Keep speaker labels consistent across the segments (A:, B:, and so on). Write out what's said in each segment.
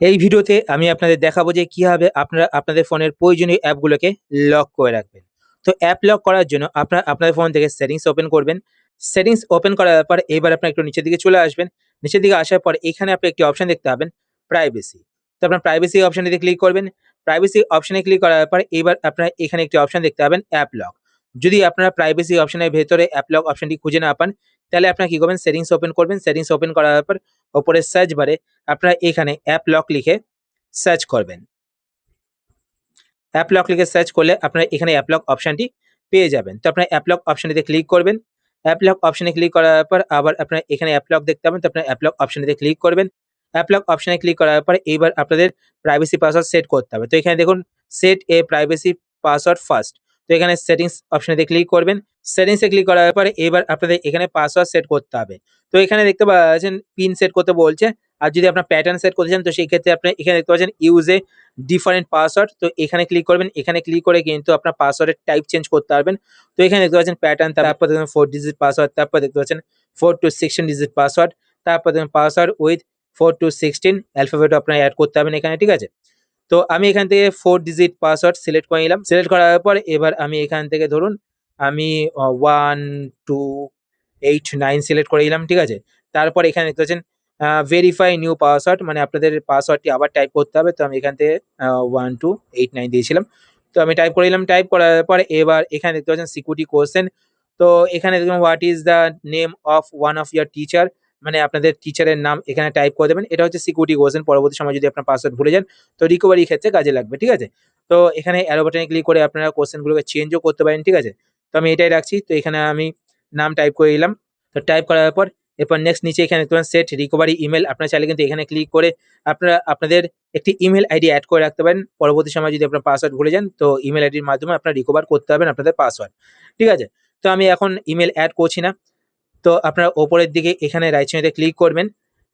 A: এই ভিডিওতে আমি আপনাদের দেখাবো যে কীভাবে আপনারা আপনাদের ফোনের প্রয়োজনীয় অ্যাপগুলোকে লক করে রাখবেন। তো অ্যাপ লক করার জন্য আপনারা আপনাদের ফোন থেকে সেটিংস ওপেন করবেন। সেটিংস ওপেন করার পর এবার আপনার একটু নিচের দিকে চলে আসবেন। নিচের দিকে আসার পর এখানে আপনি একটি অপশন দেখতে পাবেন প্রাইভেসি। তো আপনার প্রাইভেসি অপশনটিতে ক্লিক করবেন। প্রাইভেসি অপশনে ক্লিক করার পর এবার আপনার এখানে একটি অপশন দেখতে পাবেন অ্যাপ লক। যদি আপনারা প্রাইভেসি অপশনের ভেতরে অ্যাপ লক অপশনটি খুঁজে না পান, তাহলে আপনারা কি করবেন? সেটিংস ওপেন করবেন। সেটিংস ওপেন করার পর ওপরে সার্চ বারে আপনারা এখানে অ্যাপ লক লিখে সার্চ করবেন। অ্যাপ লক লিখে সার্চ করলে আপনারা এখানে অ্যাপ লক অপশনটি পেয়ে যাবেন। তো আপনার অ্যাপ লক অপশনটিতে ক্লিক করবেন। অ্যাপ লক অপশনে ক্লিক করার পর আবার আপনার এখানে অ্যাপ লক দেখতে পাবেন। তো আপনার অ্যাপ লক অপশনটিতে ক্লিক করবেন। অ্যাপ লক অপশনে ক্লিক করার পর এইবার আপনাদের প্রাইভেসি পাসওয়ার্ড সেট করতে হবে। তো এখানে দেখুন set a privacy password first তো এখানে সেটিংস অপশনেতে ক্লিক করবেন। সেটিংসে ক্লিক করার পরে এবার আপনাদের এখানে পাসওয়ার্ড সেট করতে হবে। তো এখানে দেখতে পাচ্ছেন পিন সেট করতে বলছে। আর যদি আপনার প্যাটার্ন সেট করতে চান, তো সেই ক্ষেত্রে আপনি এখানে দেখতে পাচ্ছেন ইউজে ডিফারেন্ট পাসওয়ার্ড তো এখানে ক্লিক করবেন। এখানে ক্লিক করে কিন্তু আপনার পাসওয়ার্ডের টাইপ চেঞ্জ করতে পারবেন। তো এখানে দেখতে পাচ্ছেন প্যাটার্ন তারপর দেখবেন ফোর ডিজিট পাসওয়ার্ড তারপর দেখতে পাচ্ছেন four to sixteen digit password তারপর দেখবেন password with four to sixteen alphabet আপনার অ্যাড করতে হবেন এখানে, ঠিক আছে? তো আমি এখান থেকে ফোর ডিজিট পাসওয়ার্ড সিলেক্ট করে নিলাম। সিলেক্ট করার পর এবার আমি এখান থেকে ধরুন আমি one two eight nine select করে নিলাম, ঠিক আছে? তারপর এখানে দেখতে পাচ্ছেন ভেরিফাই নিউ পাসওয়ার্ড মানে আপনাদের পাসওয়ার্ডটি আবার টাইপ করতে হবে। তো আমি এখান থেকে ওয়ান টু এইট নাইন দিয়েছিলাম। তো আমি টাইপ করে নিলাম টাইপ করার পরে এবার এখানে দেখতে পাচ্ছেন সিকিউরিটি কোশ্চেন তো এখানে দেখুন what is the name of one of your teacher মানে আপনাদের টিচারের নাম এখানে টাইপ করে দেবেন। এটা হচ্ছে সিকিউরিটি কোশ্চেন পরবর্তী সময় যদি আপনার পাসওয়ার্ড ভুলে যান, তো রিকভারি ক্ষেত্রে কাজে লাগবে, ঠিক আছে? তো এখানে অ্যারো বাটনে ক্লিক করে আপনারা কোশ্চেনগুলোকে চেঞ্জও করতে পারেন, ঠিক আছে? তো আমি এটাই রাখছি, তো এখানে আমি নাম টাইপ করে দিলাম। তো টাইপ করার পর, এরপর নেক্সট নিচে এখানে পারেন সেট রিকভারি ইমেল আপনারা চাইলে কিন্তু এখানে ক্লিক করে আপনারা, আপনাদের একটি ইমেল আইডি অ্যাড করে রাখতে পারেন। পরবর্তী সময় যদি আপনার পাসওয়ার্ড ভুলে যান, তো ইমেল আইডির মাধ্যমে আপনারা রিকভার করতে পারবেন আপনাদের পাসওয়ার্ড ঠিক আছে? তো আমি এখন ইমেল অ্যাড করছি না। তো আপনারা ওপরের দিকে এখানে রাইট চিহ্নতে ক্লিক করবেন।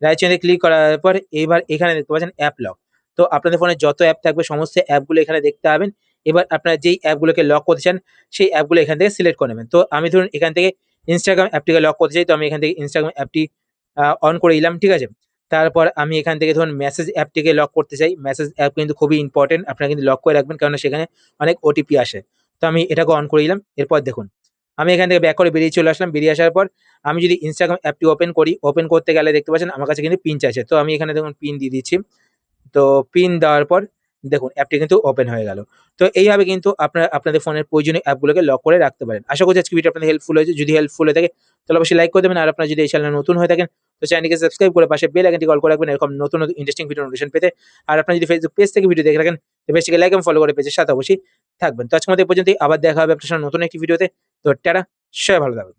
A: রাইট চিহ্নতে ক্লিক করার পর এবার এখানে দেখতে পাচ্ছেন অ্যাপ লক তো আপনাদের ফোনে যত অ্যাপ থাকবে, সমস্ত অ্যাপগুলো এখানে দেখতে পাবেন। এবার আপনারা যেই অ্যাপগুলোকে লক করতে চান, সেই অ্যাপগুলো এখান থেকে সিলেক্ট করে নেবেন। তো আমি ধরুন এখান থেকে ইনস্টাগ্রাম অ্যাপটিকে লক করতে চাই, তো আমি এখান থেকে ইনস্টাগ্রাম অ্যাপটি অন করে দিলাম ঠিক আছে? তারপর আমি এখান থেকে ধরুন মেসেজ অ্যাপটিকে লক করতে চাই। মেসেজ অ্যাপ কিন্তু খুবই ইম্পর্টেন্ট আপনারা কিন্তু লক করে রাখবেন কারণ সেখানে অনেক ওটিপি আসে। তো আমি এটাকে অন করে দিলাম এরপর দেখুন। আমি এখান থেকে ব্যাক করে বেরিয়ে চলে আসলাম। বেরিয়ে আসার পর আমি যদি ইনস্টাগ্রাম অ্যাপটি ওপেন করি ওপেন করতে গেলে দেখতে পাচ্ছেন আমার কাছে কিন্তু পিন চাইছে তো আমি এখানে দেখুন পিন দিয়ে দিচ্ছি। তো পিন দেওয়ার পর দেখুন অ্যাপটি কিন্তু ওপেন হয়ে গেল। তো এইভাবে কিন্তু আপনারা আপনাদের ফোনের প্রয়োজনীয় অ্যাপগুলোকে লক করে রাখতে পারেন। আশা করছি আজকে ভিডিও আপনাদের হেল্পফুল হয়েছে। যদি হেল্পফুল হয়ে থাকে, তাহলে অবশ্যই লাইক করে দেবেন। আর আপনারা যদি এই চ্যানেলে নতুন হয়ে থাকেন, তো চ্যানেলকে সাবস্ক্রাইব করে পাশে বেল আইকনটি কল করে রাখবেন। এরকম নতুন নতুন ইন্টারেস্টিং ভিডিও নোটিফিকেশন পেতে। আর আপনারা যদি ফেসবুক পেজ থেকে ভিডিও দেখে রাখেন তো পেজটিকে লাইক এবং ফলো করে পেজের সাথে অবশ্যই থাকবেন। তো মধ্যে এই পর্যন্তই। আবার দেখা হবে আপনার নতুন একটি ভিডিওতে। তো টাটা, সবাই ভালো থাকবেন।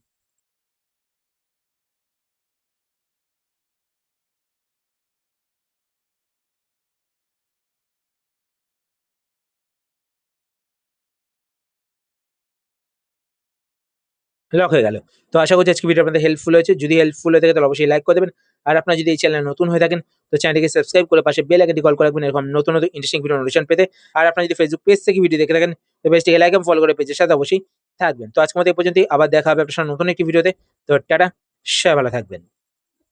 A: লক হয়ে গেল। তো আশা করছি আজকে ভিডিও আপনাদের হেল্পফুল হয়েছে। যদি হেল্পফুল হয়ে থাকে তাহলে অবশ্যই লাইক করে দেবেন। আর আপনার যদি এই চ্যানেলে নতুন হয়ে থাকেন, তো চ্যানেলটিকে সাবস্ক্রাইব করে পাশে বেল আইকনটি কল করে রাখবেন, এরকম নতুন নতুন ইন্টারেস্টিং ভিডিও নোটিফিকেশন পেতে। আর আপনারা যদি ফেসবুক পেজ থেকে ভিডিও দেখে থাকেন, তো পেজটিকে লাইক এবং ফলো করে পেজের সাথে অবশ্যই থাকবেন। তো আজকের মতো এই পর্যন্তই, আবার দেখা হবে আপনার নতুন একটি ভিডিওতে তো টাটা, সবাই ভালো থাকবেন।